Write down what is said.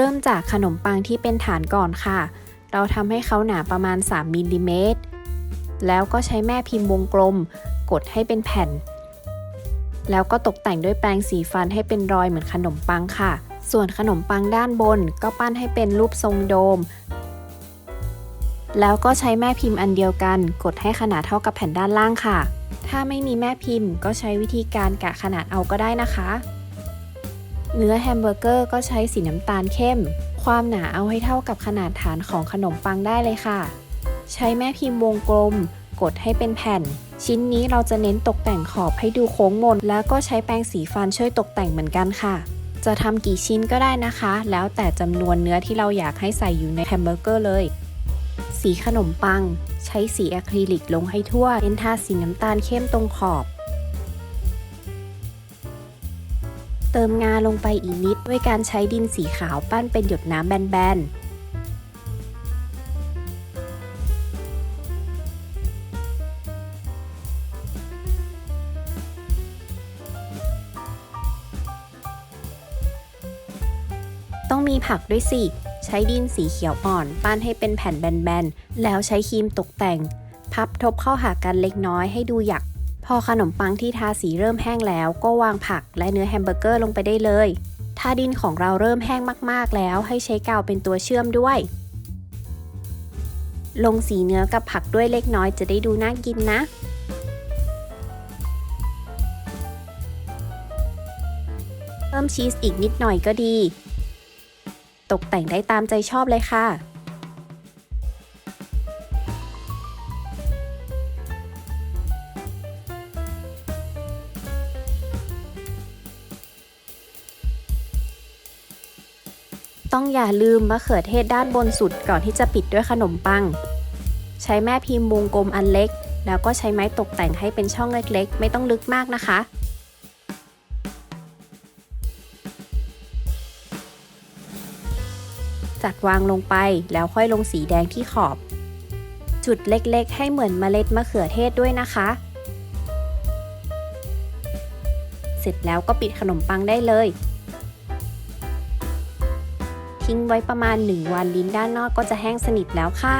เริ่มจากขนมปังที่เป็นฐานก่อนค่ะ เราทำให้เขาหนาประมาณ 3มิลลิเมตร แล้วก็ใช้แม่พิมพ์วงกลม กดให้เป็นแผ่น แล้วก็ตกแต่งด้วยแปรงสีฟันให้เป็นรอยเหมือนขนมปังค่ะ ส่วนขนมปังด้านบนก็ปั้นให้เป็นรูปทรงโดม แล้วก็ใช้แม่พิมพ์อันเดียวกัน กดให้ขนาดเท่ากับแผ่นด้านล่างค่ะ ถ้าไม่มีแม่พิมพ์ก็ใช้วิธีการกะขนาดเอาก็ได้นะคะ เนื้อแฮมเบอร์เกอร์ก็ใช้สีน้ำตาลเข้ม ความหนาเอาให้เท่ากับขนาดฐานของขนมปังได้เลยค่ะ ใช้แม่พิมพ์วงกลม กดให้เป็นแผ่น ชิ้นนี้เราจะเน้นตกแต่งขอบให้ดูโค้งมน แล้วก็ใช้แปรงสีฟันช่วยตกแต่งเหมือนกันค่ะ จะทำกี่ชิ้นก็ได้นะคะ แล้วแต่จำนวนเนื้อที่เราอยากให้ใส่อยู่ในแฮมเบอร์เกอร์เลย สีขนมปัง ใช้สีอะคริลิกลงให้ทั่วเน้นทาสีน้ำตาลเข้มตรงขอบ เติมงาลงไปอีกนิดด้วยการใช้ดินสีขาวปั้นเป็นหยดน้ำแบนๆต้องมีผักด้วยสิ ใช้ดินสีเขียวอ่อน ปั้นให้เป็นแผ่นแบนๆ แล้วใช้ครีมตกแต่ง พับทบเข้าหากันเล็กน้อยให้ดูหยัก พอขนมปังที่ทาสีเริ่มแห้งแล้ว ก็วางผักและเนื้อแฮมเบอร์เกอร์ลงไปได้เลย ถ้าดินของเราเริ่มแห้งมากๆแล้ว ให้ใช้กาวเป็นตัวเชื่อมด้วย ลงสีเนื้อกับผักด้วยเล็กน้อยจะได้ดูน่ากินนะเพิ่มชีสอีกนิดหน่อยก็ดี ตกแต่งได้ตามใจชอบเลยค่ะ ต้องอย่าลืมมะเขือเทศด้านบนสุดก่อนที่จะปิดด้วยขนมปัง ใช้แม่พิมพ์วงกลมอันเล็ก แล้วก็ใช้ไม้ตกแต่งให้เป็นช่องเล็กๆ ไม่ต้องลึกมากนะคะ จัดวางลงไปแล้วค่อยลงสีแดงที่ขอบ จุดเล็กๆ ให้เหมือนเมล็ดมะเขือเทศด้วยนะคะ เสร็จแล้วก็ปิดขนมปังได้เลย ทิ้งไว้ประมาณ 1 วันลิ้นด้านนอกก็จะแห้งสนิทแล้วค่ะ